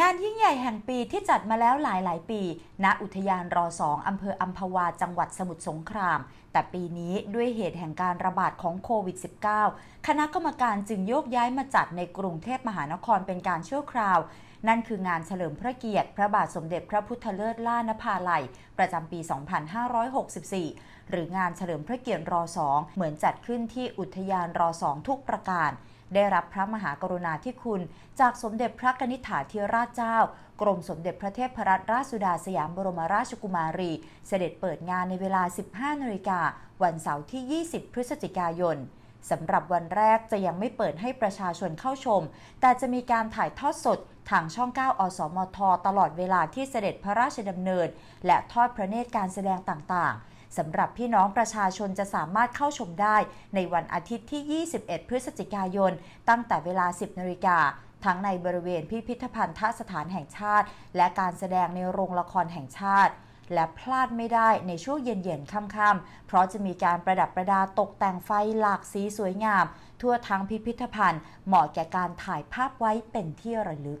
งานยิ่งใหญ่แห่งปีที่จัดมาแล้วหลายหลาย ๆ ปี ณ อุทยานรอสองอำเภออัมพวา จังหวัดสมุทรสงคราม แต่ปีนี้ด้วยเหตุแห่งการระบาดของโควิด -19 คณะกรรมการจึงโยกย้ายมาจัดในกรุงเทพมหานครเป็นการชั่วคราว นั่นคืองานเฉลิมพระเกียรติ พระบาทสมเด็จพระพุทธเลิศล่านภาลัย ประจำปี 2564 หรืองานเฉลิมพระเกียรติรอสองเหมือนจัดขึ้นที่อุทยานรอสองทุกประการ ได้รับพระมหากรุณาธิคุณ จากสมเด็จพระกนิษฐาธิราชเจ้า กรมสมเด็จพระเทพรัตนราชสุดาสยามบรมราชกุมารี เสด็จเปิดงานในเวลา 15นาฬิกาวันเสาร์ที่ 20 พฤศจิกายน สำหรับวันแรกจะยังไม่เปิดให้ประชาชนเข้าชม แต่จะมีการถ่ายทอดสดทางช่อง 9 อสมท ตลอดเวลาที่เสด็จพระราชดำเนิน และทอดพระเนตรการแสดงต่างๆ สำหรับพี่น้องประชาชนจะสามารถเข้าชมได้ ในวันอาทิตย์ที่ 21 พฤศจิกายน ตั้งแต่เวลา 10 นาฬิกาทั้งในบริเวณพิพิธภัณฑสถานแห่งชาติ และการแสดงในโรงละครแห่งชาติ และพลาดไม่ได้ในช่วงเย็นๆค่ำๆเพราะจะมีการประดับประดาตกแต่งไฟหลากสีสวยงาม ทั่วทั้งพิพิธภัณฑ์ เหมาะแก่การถ่ายภาพไว้เป็นที่ระลึก